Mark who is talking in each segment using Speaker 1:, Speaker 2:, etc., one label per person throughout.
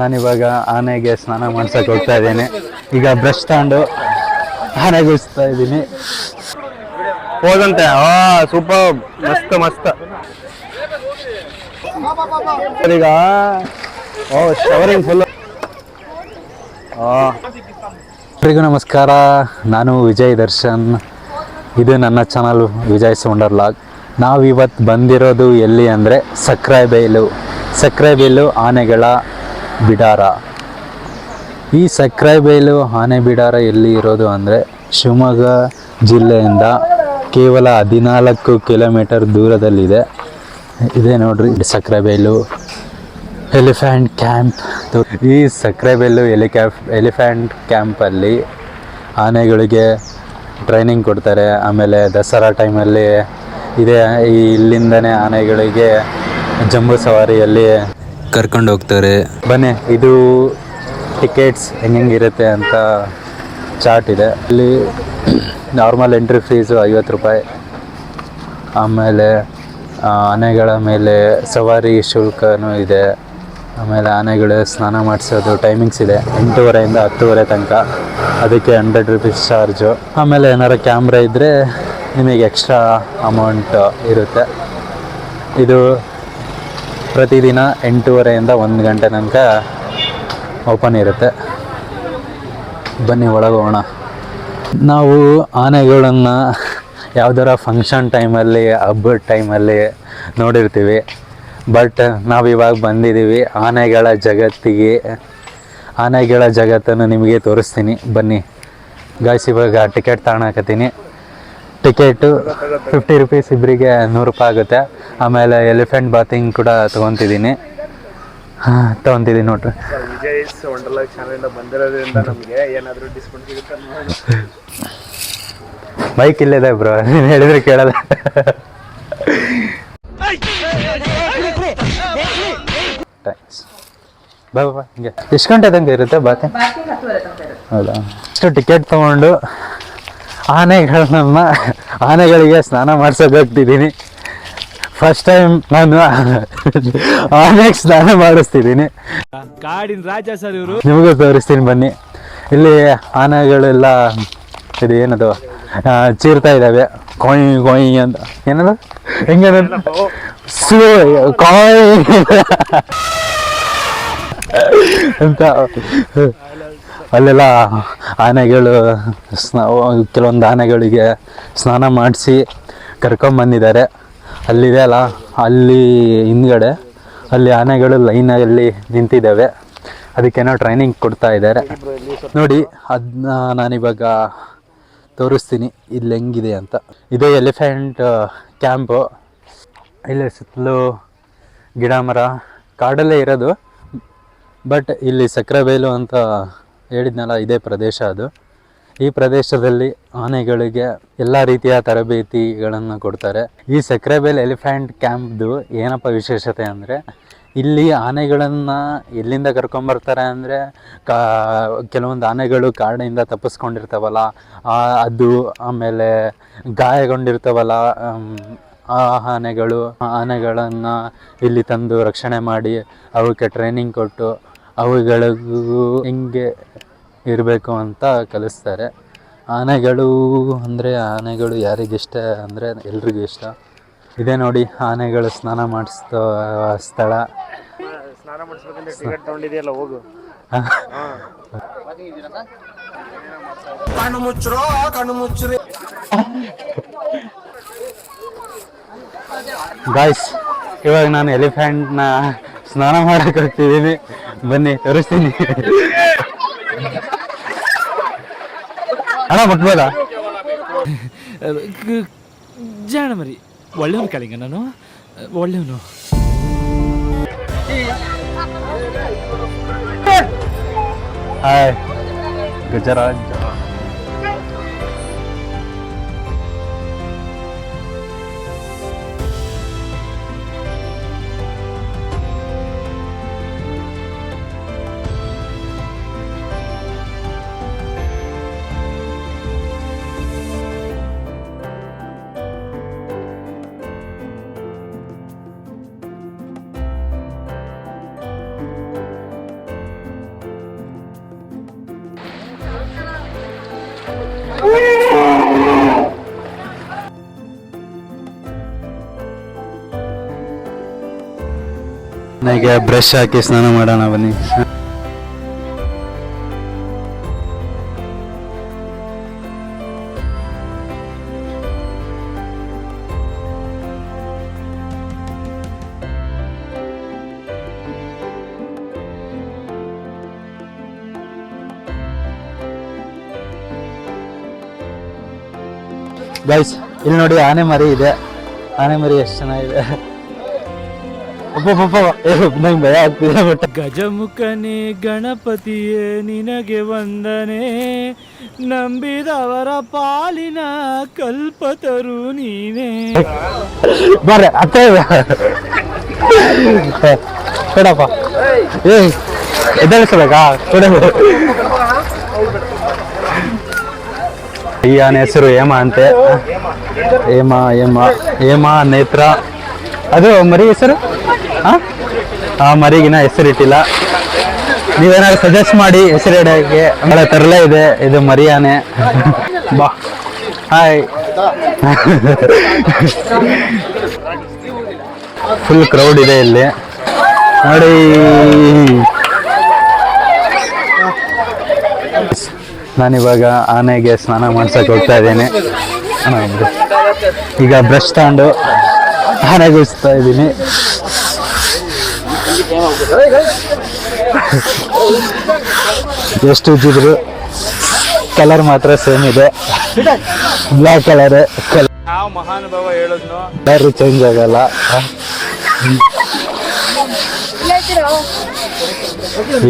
Speaker 1: ನಾನಿವಾಗ ಆನೆಗೆ ಸ್ನಾನ ಮಾಡ್ಸಕ್ಕೆ ಹೋಗ್ತಾ ಇದ್ದೀನಿ. ಈಗ ಬ್ರಷ್ ತಗೊಂಡು ಆನೆಗೆ ಉಸ್ತಾ ಇದ್ದೀನಿ.
Speaker 2: ಹೋದಂತೆ ಆ ಸೂಪರ್ ಮಸ್ತ್ ಮಸ್ತ್. ಈಗ ಓ ಶವರಿಂಗ್ ಫುಲ್
Speaker 1: ಎಲ್ರಿಗೂ ನಮಸ್ಕಾರ. ನಾನು ವಿಜಯ್ ದರ್ಶನ್. ಇದು ನನ್ನ ಚಾನಲ್ ವಿಜಯ್ ಸೌಂಡರ್ ಲಾಗ್ ನಾವು ಇವತ್ತು ಬಂದಿರೋದು ಎಲ್ಲಿ ಅಂದರೆ ಸಕ್ರೆಬೈಲು ಸಕ್ರೆಬೈಲು ಆನೆಗಳ ಬಿಡಾರ. ಈ ಸಕ್ರೆಬೈಲು ಆನೆ ಬಿಡಾರ ಎಲ್ಲಿ ಇರೋದು ಅಂದರೆ ಶಿವಮೊಗ್ಗ ಜಿಲ್ಲೆಯಿಂದ ಕೇವಲ ಹದಿನಾಲ್ಕು ಕಿಲೋಮೀಟರ್ ದೂರದಲ್ಲಿದೆ. ಇದೆ ನೋಡ್ರಿ ಸಕ್ರೆಬೈಲು ಎಲಿಫ್ಯಾಂಟ್ ಕ್ಯಾಂಪ್. ಈ ಸಕ್ರೆಬೆಲ್ಲು ಎಲಿಕ್ಯಾಫ್ ಎಲಿಫ್ಯಾಂಟ್ ಕ್ಯಾಂಪಲ್ಲಿ ಆನೆಗಳಿಗೆ ಟ್ರೈನಿಂಗ್ ಕೊಡ್ತಾರೆ. ಆಮೇಲೆ ದಸರಾ ಟೈಮಲ್ಲಿ ಇದೇ ಇಲ್ಲಿಂದನೇ ಆನೆಗಳಿಗೆ ಜಂಬೂ ಸವಾರಿಯಲ್ಲಿ ಕರ್ಕೊಂಡು ಹೋಗ್ತಾರೆ. ಬನ್ನಿ, ಇದು ಟಿಕೆಟ್ಸ್ ಹೆಂಗಿರುತ್ತೆ ಅಂತ ಚಾರ್ಟ್ ಇದೆ. ಇಲ್ಲಿ ನಾರ್ಮಲ್ ಎಂಟ್ರಿ ಫೀಸು ಐವತ್ತು ರೂಪಾಯಿ. ಆಮೇಲೆ ಆನೆಗಳ ಮೇಲೆ ಸವಾರಿ ಶುಲ್ಕನೂ ಇದೆ. ಆಮೇಲೆ ಆನೆಗಳು ಸ್ನಾನ ಮಾಡಿಸೋದು ಟೈಮಿಂಗ್ಸ್ ಇದೆ. ಎಂಟೂವರೆಯಿಂದ ಹತ್ತುವರೆ ತನಕ. ಅದಕ್ಕೆ ಹಂಡ್ರೆಡ್ ರುಪೀಸ್ ಚಾರ್ಜು ಆಮೇಲೆ ಏನಾರು ಕ್ಯಾಮ್ರಾ ಇದ್ದರೆ ನಿಮಗೆ ಎಕ್ಸ್ಟ್ರಾ ಅಮೌಂಟ್ ಇರುತ್ತೆ. ಇದು ಪ್ರತಿದಿನ ಎಂಟೂವರೆಯಿಂದ ಒಂದು ಗಂಟೆ ತನಕ ಓಪನ್ ಇರುತ್ತೆ. ಬನ್ನಿ ಒಳಗೆ ಹೋಗೋಣ ನಾವು ಆನೆಗಳನ್ನು ಯಾವ್ದಾರ ಫಂಕ್ಷನ್ ಟೈಮಲ್ಲಿ ಹಬ್ಬದ ಟೈಮಲ್ಲಿ ನೋಡಿರ್ತೀವಿ. ಬಟ್ ನಾವು ಇವಾಗ ಬಂದಿದ್ದೀವಿ ಆನೆಗಳ ಜಗತ್ತಿಗೆ. ಆನೆಗಳ ಜಗತ್ತನ್ನು ನಿಮಗೆ ತೋರಿಸ್ತೀನಿ. ಬನ್ನಿ. ಗಾಯ್ಸ್ ಇವಾಗ ಟಿಕೆಟ್ ತಗೊಳಕತ್ತೀನಿ ಟಿಕೆಟು ಫಿಫ್ಟಿ ರುಪೀಸ್ ಇಬ್ಬರಿಗೆ ನೂರು ರೂಪಾಯಿ ಆಗುತ್ತೆ. ಆಮೇಲೆ ಎಲಿಫೆಂಟ್ ಬಾತಿಂಗ್ ಕೂಡ ತೊಗೊತಿದ್ದೀನಿ. ಹಾಂ ತೊಗೊತಿದ್ದೀನಿ ನೋಡ್ರಿ.
Speaker 2: ವಿಜಯ್ ವಂಡರ್ಲಾಗ್ ಚಾನಲ್ ಬಂದಿರೋದ್ರಿಂದ ನಮಗೆ ಏನಾದರೂ ಡಿಸ್ಕೌಂಟ್ ಸಿಗುತ್ತೆ ನೋಡೋಣ.
Speaker 1: ಬೈಕ್ ಇಲ್ಲದೆ ಬ್ರೋ ನೀನು ಹೇಳಿದ್ರೆ ಕೇಳಲ್ಲ. ಥ್ಯಾಂಕ್ಸ್ ಬಾ ಬಾ ಹಿಂಗೆ. ಎಷ್ಟು ಗಂಟೆ ತನಕ ಇರುತ್ತೆ ಬಾತಿ? ಹೌದಾ? ಇಷ್ಟು ಟಿಕೆಟ್ ತೊಗೊಂಡು ಆನೆಗಳನ್ನ ಆನೆಗಳಿಗೆ ಸ್ನಾನ ಮಾಡ್ಸೋಕೆ ಹೋಗ್ತಿದ್ದೀನಿ ಫಸ್ಟ್ ಟೈಮ್ ನಾನು ಆನೆಗೆ ಸ್ನಾನ ಮಾಡಿಸ್ತಿದ್ದೀನಿ.
Speaker 3: ಕಾಡಿನ ರಾಜ ಸರ್ ಇವರು.
Speaker 1: ನಿಮಗೂ ತೋರಿಸ್ತೀನಿ ಬನ್ನಿ. ಇಲ್ಲಿ ಆನೆಗಳೆಲ್ಲ ಇದು ಏನದು? ಚೀರ್ತಾ ಇದ್ದಾವೆ ಕೊಯ್ ಕೊಯ್ ಅಂತ. ಏನದು? ಹೆಂಗೇನದು ಸ್ಲೋ ಕಾಯ್ ಅಂತ. ಅಲ್ಲೆಲ್ಲ ಆನೆಗಳು, ಸ್ನಾ, ಕೆಲವೊಂದು ಆನೆಗಳಿಗೆ ಸ್ನಾನ ಮಾಡಿಸಿ ಕರ್ಕೊಂಬಂದಿದ್ದಾರೆ ಅಲ್ಲಿದೆ ಅಲ್ಲ, ಅಲ್ಲಿ ಹಿಂದ್ಗಡೆ, ಅಲ್ಲಿ ಆನೆಗಳು ಲೈನಲ್ಲಿ ನಿಂತಿದ್ದಾವೆ. ಅದಕ್ಕೇನೋ ಟ್ರೈನಿಂಗ್ ಕೊಡ್ತಾ ಇದ್ದಾರೆ. ನೋಡಿ ಅದನ್ನ ನಾನಿವಾಗ ತೋರಿಸ್ತೀನಿ, ಇಲ್ಲಿ ಹೆಂಗಿದೆ ಅಂತ. ಇದು ಎಲಿಫೆಂಟ್ ಕ್ಯಾಂಪು ಇಲ್ಲಿ ಸುತ್ತಲೂ ಗಿಡ ಮರ ಕಾಡಲ್ಲೇ ಇರೋದು. ಬಟ್ ಇಲ್ಲಿ ಸಕ್ರೆಬೈಲು ಅಂತ ಹೇಳಿದ್ನಲ್ಲ, ಇದೇ ಪ್ರದೇಶ ಅದು. ಈ ಪ್ರದೇಶದಲ್ಲಿ ಆನೆಗಳಿಗೆ ಎಲ್ಲ ರೀತಿಯ ತರಬೇತಿಗಳನ್ನು ಕೊಡ್ತಾರೆ. ಈ ಸಕ್ರೆಬೆಲ್ ಎಲಿಫೆಂಟ್ ಕ್ಯಾಂಪ್ದು ಏನಪ್ಪ ವಿಶೇಷತೆ ಅಂದರೆ, ಇಲ್ಲಿ ಆನೆಗಳನ್ನು ಎಲ್ಲಿಂದ ಕರ್ಕೊಂಬರ್ತಾರೆ ಅಂದರೆ, ಕಾ, ಕೆಲವೊಂದು ಆನೆಗಳು ಕಾಡಿನಿಂದ ತಪ್ಪಿಸ್ಕೊಂಡಿರ್ತಾವಲ್ಲ ಅದು ಆಮೇಲೆ ಗಾಯಗೊಂಡಿರ್ತಾವಲ್ಲ ಆ ಆನೆಗಳು ಆನೆಗಳನ್ನು ಇಲ್ಲಿ ತಂದು ರಕ್ಷಣೆ ಮಾಡಿ, ಅವಕ್ಕೆ ಟ್ರೈನಿಂಗ್ ಕೊಟ್ಟು, ಅವುಗಳಿಗೂ ಹೆಂಗೆ ಇರಬೇಕು ಅಂತ ಕಲಿಸ್ತಾರೆ. ಆನೆಗಳು ಅಂದರೆ ಆನೆಗಳು ಯಾರಿಗಿಷ್ಟ ಅಂದರೆ ಎಲ್ರಿಗೂ ಇಷ್ಟ. ಇದೇ ನೋಡಿ ಆನೆಗಳು ಸ್ನಾನ ಮಾಡಿಸ್ತೋ ಸ್ಥಳ.
Speaker 2: ಸ್ನಾನ ಟಿಕೆಟ್ ತಗೊಂಡಿದೆಯಲ್ಲ ಹೋಗು.
Speaker 1: ಗಾಯ್ಸ್ ಇವಾಗ ನಾನು ಎಲಿಫೆಂಟ್ನ ಸ್ನಾನ ಮಾಡಕ್ಕೆ ಹೋಗ್ತಿದ್ದೀನಿ. ಬನ್ನಿ ತೋರಿಸ್ತೀನಿ. ಹಣ ಮುಟ್ಬೋದಾ
Speaker 3: ಜಾಣ ಮರಿ ಒಳ್ಳೆಯವನು ಕಳಿಂಗ ನಾನು. ಒಳ್ಳೆಯವನು.
Speaker 1: ಹಾಯ್. ಗುಜರಾತ್ ಆನೆಗೆ ಬ್ರಷ್ ಹಾಕಿ ಸ್ನಾನ ಮಾಡೋಣ ಬನ್ನಿ. ಗೈಸ್ ಇಲ್ಲಿ ನೋಡಿ ಆನೆ ಮರಿ ಇದೆ. ಆನೆ ಮರಿ ಎಷ್ಟು ಚೆನ್ನಾಗಿದೆ. ನಂಗೆ ಭಯ ಆಗ್ತಿದೆ ಬಟ್
Speaker 3: ಗಜಮುಖನೇ ಗಣಪತಿಯೇ ನಿನಗೆ ವಂದನೆ. ನಂಬಿದವರ ಪಾಲಿನ ಕಲ್ಪತರು ನೀನೇ.
Speaker 1: ಬರ್ರೆ ಅತ್ತೆ. ಕೊಡಪ್ಪ. ಏ ಎದ್ದೇಳಿಸ್ಬೇಕಾ? ಕೊಡ. ಈ ಆನೆ ಹೆಸರು ಹೇಮ ಅಂತೆ. ಹೇಮ ಹೇಮ ಹೇಮ ನೇತ್ರ. ಅದು ಮರಿ ಹೆಸರು? ಆ? ಮರಿಗಿನ ಹೆಸರಿಟ್ಟಿಲ್ಲ ನೀವೇನಾದ್ರು ಸಜೆಸ್ಟ್ ಮಾಡಿ ಹೆಸರಿಡೋಕ್ಕೆ ಒಳ್ಳೆ ತರಲೆ ಇದೆ. ಇದು ಮರಿಯಾನೆ. ಬಾ. ಹಾಯ್ ಫುಲ್ ಕ್ರೌಡ್ ಇದೆ ಇಲ್ಲಿ. ನೋಡಿ. ನಾನಿವಾಗ ಆನೆಗೆ ಸ್ನಾನ ಮಾಡ್ಸಕ್ ಹೋಗ್ತಾ ಇದ್ದೀನಿ. ಈಗ ಬ್ರಷ್ ತಗೊಂಡು ಆನೆಗೆ ಉಜ್ತಾ ಇದ್ದೀನಿ. ಎಷ್ಟು ಇದ್ದಿದ್ರು ಕಲರ್ ಮಾತ್ರ ಸೇಮ್ ಇದೆ. ಬ್ಲಾಕ್ ಕಲರ್
Speaker 2: ಯಾವ ಮಹಾನುಭಾವ ಹೇಳಿದ್ನು.
Speaker 1: ಕಲರ್ ಚೇಂಜ್ ಆಗಲ್ಲ.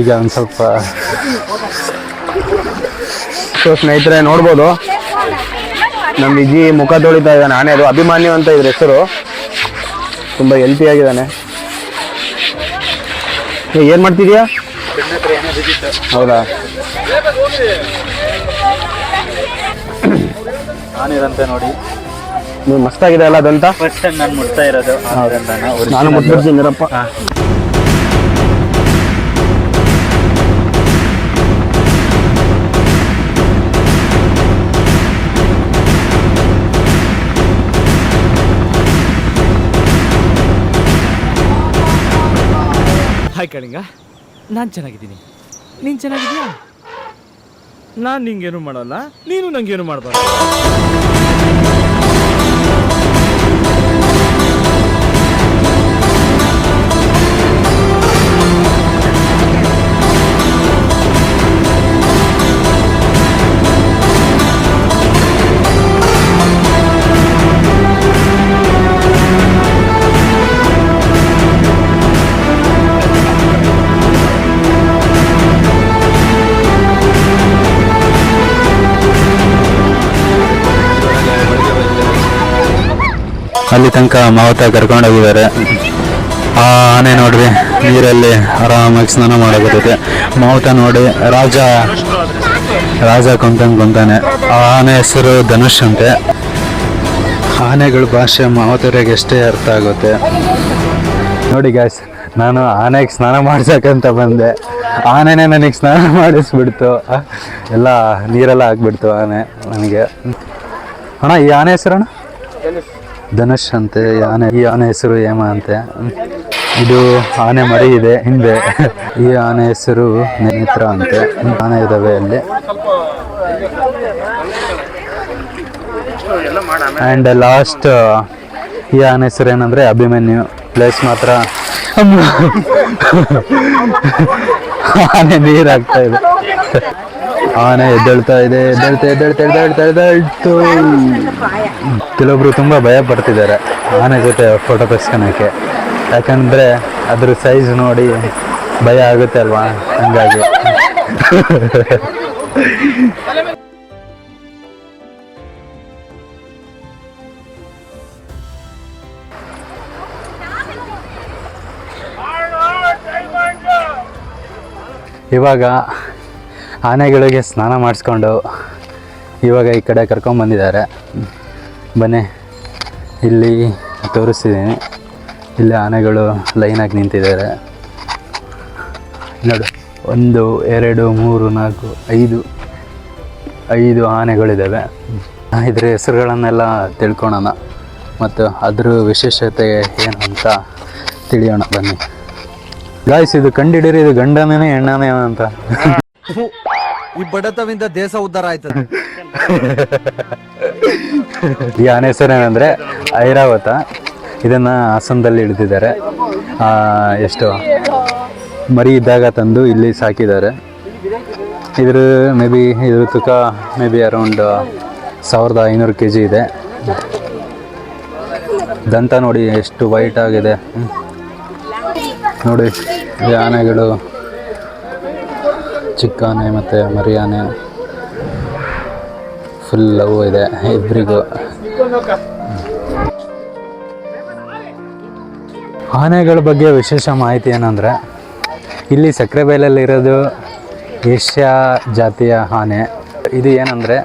Speaker 1: ಈಗ ಒಂದು ಸ್ವಲ್ಪ
Speaker 2: ಸೊ ಸ್ನೇಹಿತರೆ ನೋಡ್ಬೋದು. ನಮ್ಮ ವಿಜಿ ಮುಖ ತೊಳಿತಾ ಇದ್ದಾನೆ. ಆನೆ ಅದು ಅಭಿಮಾನ್ಯು ಅಂತ ಇದ್ರ ಹೆಸರು. ತುಂಬ ಹೆಲ್ತಿ ಆಗಿದ್ದಾನೆ. ಏ, ಏನ್ ಮಾಡ್ತಿದ್ಯಾ? ಹೌದಾ?
Speaker 1: ನಾನಿರಂತೆ ನೋಡಿ.
Speaker 2: ನೀವು ಮಸ್ತಾಗಿದೆ ಅಲ್ಲ ಅದಂತ
Speaker 1: ಫಸ್ಟ್ ನಾನು ಮುಟ್ತಾ ಇರೋದು
Speaker 2: ನಾನು ಮುಟ್ಬಿಡ್ತೀನಿ
Speaker 3: ಹಾಯ್ ಕಳಿಂಗ. ನಾನು ಚೆನ್ನಾಗಿದ್ದೀನಿ. ನೀನು ಚೆನ್ನಾಗಿದ್ಯಾ ನಾನು ನಿಂಗೇನು ಮಾಡಲ್ಲ. ನೀನು ನಂಗೇನು ಮಾಡಬಾರ್ದು?
Speaker 1: ಅಲ್ಲಿ ತನಕ ಮಾವತ ಕರ್ಕೊಂಡೋಗಿದ್ದಾರೆ ಆ ಆನೆ ನೋಡ್ರಿ, ನೀರಲ್ಲಿ ಆರಾಮಾಗಿ ಸ್ನಾನ ಮಾಡಬಹುದು ಮಾವುತ ನೋಡಿ, ರಾಜ ರಾಜ ಕುಂತಂಗೆ ಕುಂತಾನೆ. ಆ ಆನೆ ಹೆಸರು ಧನುಷ್ ಅಂತೆ. ಆನೆಗಳ ಭಾಷೆ ಮಾವತರಿಗೆ ಎಷ್ಟೇ ಅರ್ಥ ಆಗುತ್ತೆ. ನೋಡಿ ಗ್ಯಾಸ್ ನಾನು ಆನೆಗೆ ಸ್ನಾನ ಮಾಡ್ಸಕ್ಕಂತ ಬಂದೆ. ಆನೆನೇ ನನಗೆ ಸ್ನಾನ ಮಾಡಿಸ್ಬಿಡ್ತು. ಎಲ್ಲ ನೀರೆಲ್ಲ ಹಾಕ್ಬಿಡ್ತು ಆನೆ ನನಗೆ. ಅಣ್ಣ, ಈ ಆನೆ ಹೆಸರಣ್ಣ? ಧನುಷ್ ಅಂತೆ, ಈ ಆನೆ ಈ ಆನೆ ಹೆಸರು ಹೇಮ ಅಂತೆ. ಇದು ಆನೆ ಮರಿ ಇದೆ, ಹಿಂದೆ. ಈ ಆನೆ ಹೆಸರು ನೇತ್ರ ಅಂತೆ. ಆನೆ ಇದಾವೆ ಅಲ್ಲಿ. ಆ್ಯಂಡ್ ಲಾಸ್ಟ್ ಈ ಆನೆ ಹೆಸರು ಏನಂದ್ರೆ ಅಭಿಮನ್ಯು. ಪ್ಲೇಸ್ ಮಾತ್ರ. ಆನೆ ನೀರಾಗ್ತಾ ಇದೆ. ಆನೆ ಎದ್ದೇಳ್ತಾ ಇದೆ, ಎದ್ದೇಳ್ತಾ ಎದ್ದೇಳ್ತಾ ಎದ್ದೇಳ್ತಾ, ಎದ್ದೇಳ್ತು. ಕೆಲವೊಬ್ರು ತುಂಬ ಭಯ ಪಡ್ತಿದ್ದಾರೆ ಆನೆ ಜೊತೆ ಫೋಟೋ ತೆಗ್ಸ್ಕೊಳಕ್ಕೆ ಯಾಕಂದರೆ ಅದ್ರ ಸೈಜ್ ನೋಡಿ ಭಯ ಆಗುತ್ತೆ ಅಲ್ವಾ? ಹಂಗಾಗಿ. ಇವಾಗ ಆನೆಗಳಿಗೆ ಸ್ನಾನ ಮಾಡಿಸ್ಕೊಂಡು ಇವಾಗ ಈ ಕಡೆ ಕರ್ಕೊಂಬಂದಿದ್ದಾರೆ ಬನ್ನಿ ಇಲ್ಲಿ ತೋರಿಸ್ತಿದ್ದೀನಿ ಇಲ್ಲಿ ಆನೆಗಳು ಲೈನಾಗಿ ನಿಂತಿದ್ದಾರೆ. ನೋಡು ಒಂದು ಎರಡು ಮೂರು ನಾಲ್ಕು ಐದು ಐದು ಆನೆಗಳಿದ್ದಾವೆ ಇದ್ರ ಹೆಸರುಗಳನ್ನೆಲ್ಲ ತಿಳ್ಕೊಳೋಣ ಮತ್ತು ಅದ್ರ ವಿಶೇಷತೆ ಏನು ಅಂತ ತಿಳಿಯೋಣ ಬನ್ನಿ. ಗಾಯ್ಸ್ ಇದು ಕಂಡಿಡಿರಿ ಇದು ಗಂಡನೇ ಹೆಣ್ಣನೇ ಅಂತ.
Speaker 4: ಈ ಬಡತವಿಂದ ದೇಶ ಉದ್ಧಾರ ಆಯ್ತದೆ.
Speaker 1: ಈ ಆನೆ ಹೆಸರೇನಂದ್ರೆ ಐರಾವತ. ಇದನ್ನ ಹಾಸನದಲ್ಲಿ ಇಳಿದಿದ್ದಾರೆ. ಆ, ಎಷ್ಟು? ಮರಿ ಇದ್ದಾಗ ತಂದು ಇಲ್ಲಿ ಸಾಕಿದ್ದಾರೆ. ಇದ್ರ ಮೇ ಬಿ ಇದ್ರ ತೂಕ ಮೇ ಬಿ ಅರೌಂಡ್ ಸಾವಿರದ ಐನೂರು ಕೆ ಜಿ ಇದೆ. ದಂತ ನೋಡಿ ಎಷ್ಟು ವೈಟ್ ಆಗಿದೆ. ನೋಡಿ ಈ ಆನೆಗಳು ಚಿಕ್ಕ ಆನೆ ಮತ್ತು ಮರಿ ಆನೆ ಫುಲ್ ಲವ್ ಇದೆ ಇಬ್ಬರಿಗೂ ಆನೆಗಳ ಬಗ್ಗೆ ವಿಶೇಷ ಮಾಹಿತಿ ಏನಂದರೆ, ಇಲ್ಲಿ ಸಕ್ಕರೆಬೈಲಲ್ಲಿರೋದು ಏಷ್ಯಾ ಜಾತಿಯ ಆನೆ. ಇದು ಏನಂದರೆ,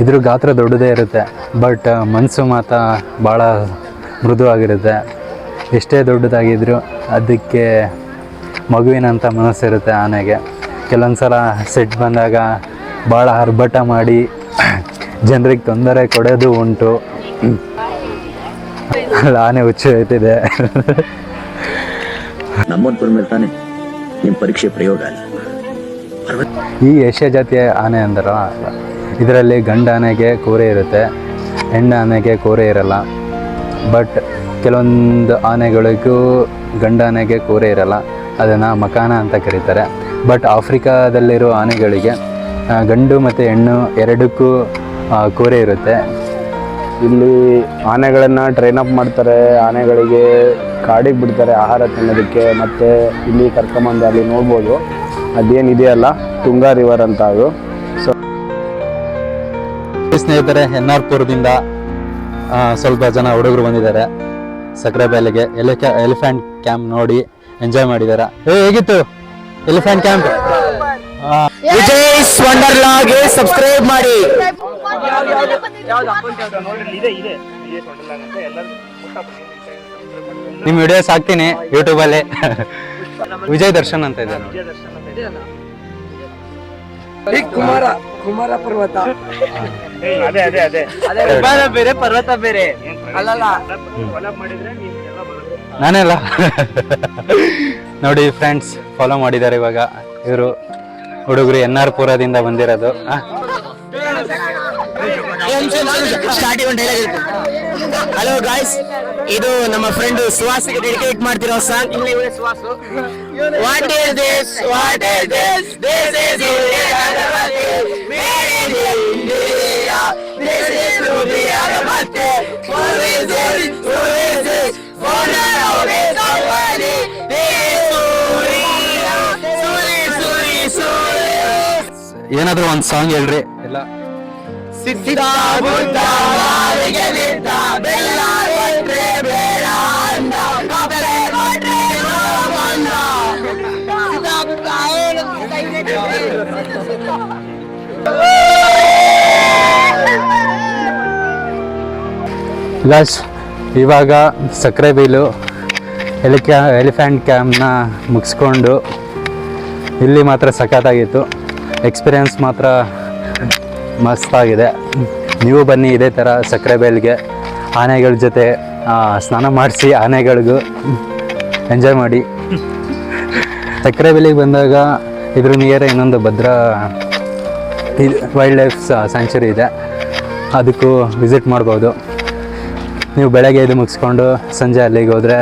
Speaker 1: ಇದ್ರ ಗಾತ್ರ ದೊಡ್ಡದೇ ಇರುತ್ತೆ ಬಟ್ ಮನಸ್ಸು ಮಾತ್ರ ಭಾಳ ಮೃದುವಾಗಿರುತ್ತೆ. ಎಷ್ಟೇ ದೊಡ್ಡದಾಗಿದ್ರೂ ಅದಕ್ಕೆ ಮಗುವಿನಂಥ ಮನಸ್ಸಿರುತ್ತೆ ಆನೆಗೆ. ಕೆಲವೊಂದು ಸಲ ಸೆಟ್ ಬಂದಾಗ ಭಾಳ ಆರ್ಭಟ ಮಾಡಿ ಜನರಿಗೆ ತೊಂದರೆ ಕೊಡೋದು ಉಂಟು. ಅಲ್ಲಿ ಆನೆ ಹುಚ್ಚು
Speaker 5: ತಾನೆ ನಿಮ್ಮ ಪರೀಕ್ಷೆ ಪ್ರಯೋಗ
Speaker 1: ಈ ಏಷ್ಯಾ ಜಾತಿಯ ಆನೆ ಅಂದರ ಇದರಲ್ಲಿ ಗಂಡ ಆನೆಗೆ ಕೋರೆ ಇರುತ್ತೆ ಹೆಣ್ಣು ಆನೆಗೆ ಕೋರೆ ಇರಲ್ಲ. ಬಟ್ ಕೆಲವೊಂದು ಆನೆಗಳಿಗೂ ಗಂಡ ಆನೆಗೆ ಕೋರೆ ಇರಲ್ಲ. ಅದನ್ನು ಮಕಾನ ಅಂತ ಕರೀತಾರೆ. ಬಟ್ ಆಫ್ರಿಕಾದಲ್ಲಿರೋ ಆನೆಗಳಿಗೆ ಗಂಡು ಮತ್ತು ಹೆಣ್ಣು ಎರಡಕ್ಕೂ ಕೋರೆ ಇರುತ್ತೆ.
Speaker 2: ಇಲ್ಲಿ ಆನೆಗಳನ್ನು ಟ್ರೈನ್ ಅಪ್ ಮಾಡ್ತಾರೆ ಆನೆಗಳಿಗೆ ಕಾಡಿಗೆ ಬಿಡ್ತಾರೆ ಆಹಾರ ತಿನ್ನೋದಕ್ಕೆ ಮತ್ತು ಇಲ್ಲಿ ಕರ್ಕೊಂಬಂದು ಅಲ್ಲಿ ನೋಡ್ಬೋದು. ಅದೇನಿದೆಯಲ್ಲ ತುಂಗಾ ರಿವರ್ ಅಂತ ಅದು. ಸೊ
Speaker 1: ಸ್ನೇಹಿತರೆ ಎನ್ ಆರ್ ಪುರದಿಂದ ಸ್ವಲ್ಪ ಜನ ಹುಡುಗರು ಬಂದಿದ್ದಾರೆ. ಸಕ್ಕರೆ ಬೇಲೆಗೆ ಎಲೆ ಎಲಿಫೆಂಟ್ ಕ್ಯಾಂಪ್ ನೋಡಿ ಎಂಜಾಯ್ ಮಾಡಿದ್ದಾರೆ ಏ ಹೇಗಿತ್ತು? ಎಲಿಫೆಂಟ್ ಕ್ಯಾಂಪ್
Speaker 2: ವಿಜಯ್ ವಂಡರ್ಲಾಗೆ ಸಬ್ಸ್ಕ್ರೈಬ್ ಮಾಡಿ.
Speaker 1: ನಿಮ್ ವಿಡಿಯೋಸ್ ಹಾಕ್ತೀನಿ ಯೂಟ್ಯೂಬ್ ಅಲ್ಲಿ. ವಿಜಯ್ ದರ್ಶನ್ ಅಂತ ಇದೆ ಅದೇ
Speaker 4: ಬೇರೆ ಪರ್ವತ ಬೇರೆ. ಅಲ್ಲಲ್ಲ.
Speaker 1: ನಾನೆಲ್ಲ? ನೋಡಿ ಫ್ರೆಂಡ್ಸ್ ಫಾಲೋ ಮಾಡಿದ್ದಾರೆ ಇವಾಗ ಇವರು ಹುಡುಗರು ಎನ್ ಆರ್ ಪುರದಿಂದ ಬಂದಿರೋದು?
Speaker 2: ಹಲೋ ಗಾಯ್ಸ್ ಇದು ನಮ್ಮ ಫ್ರೆಂಡ್ ಸುಹಾಸ್ ಡೆಡಿಕೇಟ್ ಮಾಡ್ತಿರೋ song Suhas what is this what is this this is
Speaker 1: ಏನಾದ್ರು ಒಂದ್ ಸಾಂಗ್ ಹೇಳ್ರಿ ಎಲ್ಲ
Speaker 2: ಸಿದ್ಧ ಬುದ್ಧ ಬಾವಿಗೆ ಬಿದ್ದ ಒಂದ್ ಸಾಂಗ್ ಹೇಳ್ರಿ. ಎಲ್ಲ ಕಬಲೆ
Speaker 1: ಇವಾಗ ಸಕ್ಕರೆ ಬೀಲು ಎಲಿಕ್ಯಾ ಎಲಿಫ್ಯಾಂಟ್ ಕ್ಯಾಂಪ್ನ ಮುಗಿಸ್ಕೊಂಡು ಇಲ್ಲಿ ಮಾತ್ರ ಸಖತ್ತಾಗಿತ್ತು. ಎಕ್ಸ್ಪೀರಿಯನ್ಸ್ ಮಾತ್ರ ಮಸ್ತಾಗಿದೆ. ನೀವು ಬನ್ನಿ ಇದೇ ಥರ ಸಕ್ಕರೆ ಬೇಲ್ಗೆ. ಆನೆಗಳ ಜೊತೆ ಸ್ನಾನ ಮಾಡಿಸಿ ಆನೆಗಳಿಗೂ ಎಂಜಾಯ್ ಮಾಡಿ. ಸಕ್ಕರೆ ಬೇಲಿಗೆ ಬಂದಾಗ ಇದ್ರ ನಿಯರ್ ಇನ್ನೊಂದು ಭದ್ರಾ ವೈಲ್ಡ್ ಲೈಫ್ ಸ್ಯಾಂಚುರಿ ಇದೆ. ಅದಕ್ಕೂ ವಿಸಿಟ್ ಮಾಡ್ಬೋದು. ನೀವು ಬೆಳಗ್ಗೆ ಇದು ಮುಗಿಸ್ಕೊಂಡು ಸಂಜೆ ಅಲ್ಲಿಗೆ ಹೋದರೆ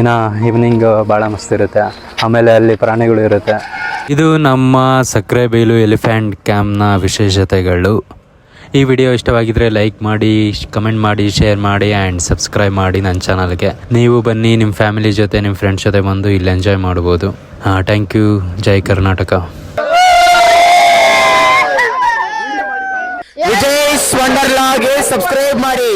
Speaker 1: ಇನ್ನು ಈವ್ನಿಂಗ್ ಭಾಳ ಮಸ್ತ್ ಇರುತ್ತೆ. ಆಮೇಲೆ ಅಲ್ಲಿ ಪ್ರಾಣಿಗಳು ಇರುತ್ತೆ.
Speaker 6: ಇದು ನಮ್ಮ ಸಕ್ಕರೆ ಬೇಲು ಎಲಿಫೆಂಟ್ ಕ್ಯಾಂಪ್ನ ವಿಶೇಷತೆಗಳು. ಈ ವಿಡಿಯೋ ಇಷ್ಟವಾಗಿದ್ದರೆ ಲೈಕ್ ಮಾಡಿ ಕಮೆಂಟ್ ಮಾಡಿ ಶೇರ್ ಮಾಡಿ ಆ್ಯಂಡ್ ಸಬ್ಸ್ಕ್ರೈಬ್ ಮಾಡಿ ನನ್ನ ಚಾನಲ್ಗೆ. ನೀವು ಬನ್ನಿ ನಿಮ್ಮ ಫ್ಯಾಮಿಲಿ ಜೊತೆ ನಿಮ್ಮ ಫ್ರೆಂಡ್ಸ್ ಜೊತೆ ಬಂದು ಇಲ್ಲಿ ಎಂಜಾಯ್ ಮಾಡ್ಬೋದು. ಥ್ಯಾಂಕ್ ಯು ಜೈ ಕರ್ನಾಟಕ.
Speaker 2: ವಿಜಯ್ ವಂಡರ್ಲಾಗೆ ಸಬ್ಸ್ಕ್ರೈಬ್ ಮಾಡಿ.